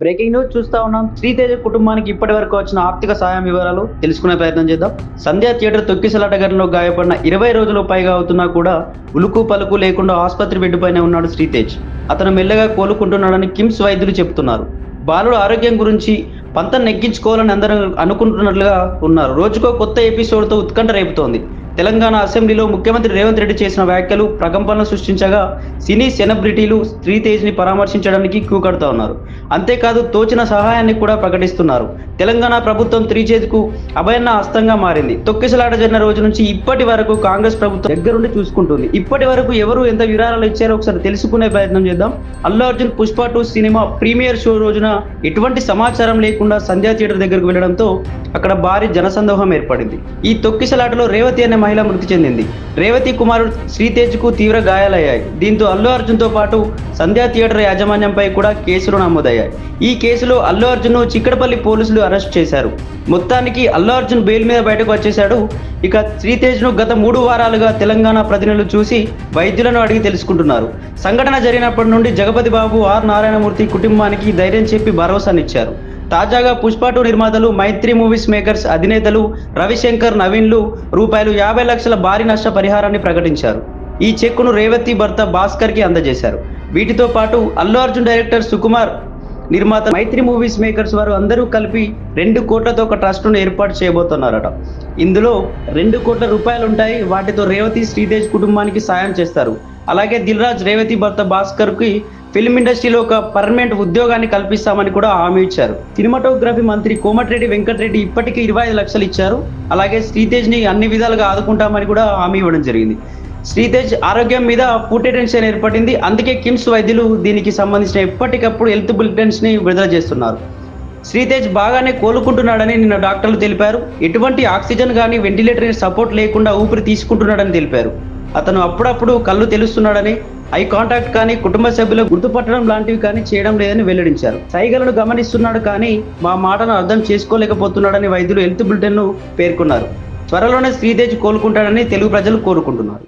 Breaking news చూస్తా ఉన్నాం. శ్రీతేజ కుటుంబానికి ఇప్పటి వరకు వచ్చిన ఆర్థిక సాయం వివరాలు తెలుసుకునే ప్రయత్నం చేద్దాం. సంధ్యా థియేటర్ తొక్కిసలాట ఘటనలో గాయపడిన ఇరవై రోజులు పైగా అవుతున్నా కూడా ఉలుకు పలుకు లేకుండా ఆసుపత్రి బెడ్డుపైనే ఉన్నాడు శ్రీతేజ్. అతను మెల్లగా కోలుకుంటున్నాడని కిమ్స్ వైద్యులు చెబుతున్నారు బాలుడు ఆరోగ్యం గురించి పంత నెగ్గించుకోవాలని అందరూ అనుకుంటున్నట్లుగా ఉన్నారు. రోజుకో కొత్త ఎపిసోడ్తో ఉత్కంఠ రేపుతోంది. తెలంగాణ అసెంబ్లీలో ముఖ్యమంత్రి రేవంత్ రెడ్డి చేసిన వ్యాఖ్యలు ప్రకంపనలు సృష్టించగా సినీ సెలబ్రిటీలు శ్రీతేజ్ని పరామర్శించడానికి క్యూ ఉన్నారు. అంతేకాదు తోచిన సహాయాన్ని కూడా ప్రకటిస్తున్నారు. తెలంగాణ ప్రభుత్వం త్రిచేతికు అభయన్న హస్తంగా మారింది. తొక్కిసలాట జరిగిన రోజు నుంచి ఇప్పటి వరకు కాంగ్రెస్ ప్రభుత్వం దగ్గరుండి చూసుకుంటుంది. ఇప్పటి వరకు ఎవరు ఎంత విరాళాలు ఇచ్చారో ఒకసారి తెలుసుకునే ప్రయత్నం చేద్దాం. Allu Arjun Pushpa two cinema premiere show రోజున ఎటువంటి సమాచారం లేకుండా సంధ్యా థియేటర్ దగ్గరకు వెళ్ళడంతో అక్కడ భారీ జనసందోహం ఏర్పడింది. ఈ తొక్కిసలాటలో రేవతి అనే మహిళ మృతి చెందింది. రేవతి కుమారుడు శ్రీతేజ్కు తీవ్ర గాయాలయ్యాయి. దీంతో అల్లు అర్జున్తో పాటు సంధ్యా థియేటర్ యాజమాన్యంపై కూడా కేసులు నమోదయ్యాయి. ఈ కేసులో అల్లు అర్జున్ను చిక్కడపల్లి పోలీసులు అరెస్ట్ చేశారు. మొత్తానికి అల్లు అర్జున్ బెయిల్ మీద బయటకు వచ్చేశాడు. ఇక శ్రీతేజ్ను గత మూడు వారాలుగా తెలంగాణ ప్రతినిధులు చూసి వైద్యులను అడిగి తెలుసుకుంటున్నారు. సంఘటన జరిగినప్పటి నుండి జగపతి బాబు ఆర్ నారాయణమూర్తి కుటుంబానికి ధైర్యం చెప్పి భరోసానిచ్చారు. తాజాగా పుష్ప టూ నిర్మాతలు మైత్రి మూవీస్ మేకర్స్ అధినేతలు రవిశంకర్ నవీన్లు రూపాయలు యాభై లక్షల భారీ నష్ట పరిహారాన్ని ప్రకటించారు. ఈ చెక్కును రేవతి భర్త భాస్కర్కి అందజేశారు. వీటితో పాటు అల్లు అర్జున్ డైరెక్టర్ సుకుమార్ నిర్మాత మైత్రి మూవీస్ మేకర్స్ వారు అందరూ కలిపి రెండు కోట్లతో ఒక ట్రస్ట్ను ఏర్పాటు చేయబోతున్నారట. ఇందులో రెండు కోట్ల రూపాయలు ఉంటాయి వాటితో రేవతి శ్రీతేజ్ కుటుంబానికి సాయం చేస్తారు. అలాగే దిల్ రాజ్ రేవతి భర్త భాస్కర్కి ఫిల్మ్ ఇండస్ట్రీలో ఒక పర్మనెంట్ ఉద్యోగాన్ని కల్పిస్తామని కూడా హామీ ఇచ్చారు. సినిమాటోగ్రఫీ మంత్రి కోమటిరెడ్డి వెంకటరెడ్డి ఇప్పటికీ ఇరవై ఐదు లక్షలు ఇచ్చారు. అలాగే శ్రీతేజ్ని అన్ని విధాలుగా ఆదుకుంటామని కూడా హామీ ఇవ్వడం జరిగింది. శ్రీతేజ్ ఆరోగ్యం మీద పూర్తి టెన్షన్ ఏర్పడింది. అందుకే కిమ్స్ వైద్యులు దీనికి సంబంధించిన ఎప్పటికప్పుడు హెల్త్ బులెటిన్స్ని విడుదల చేస్తున్నారు. శ్రీతేజ్ బాగానే కోలుకుంటున్నాడని నిన్న డాక్టర్లు తెలిపారు. ఎటువంటి ఆక్సిజన్ కానీ వెంటిలేటర్ సపోర్ట్ లేకుండా ఊపిరి తీసుకుంటున్నాడని తెలిపారు. అతను అప్పుడప్పుడు కళ్ళు తెలుస్తున్నాడని ఐ కాంటాక్ట్ కానీ కుటుంబ సభ్యులు గుర్తుపట్టడం లాంటివి కానీ చేయడం లేదని వెల్లడించారు. సైగలను గమనిస్తున్నాడు కానీ మా మాటను అర్థం చేసుకోలేకపోతున్నాడని వైద్యులు హెల్త్ బులెటిన్ను పేర్కొన్నారు. త్వరలోనే శ్రీతేజ్ కోలుకుంటాడని తెలుగు ప్రజలు కోరుకుంటున్నారు.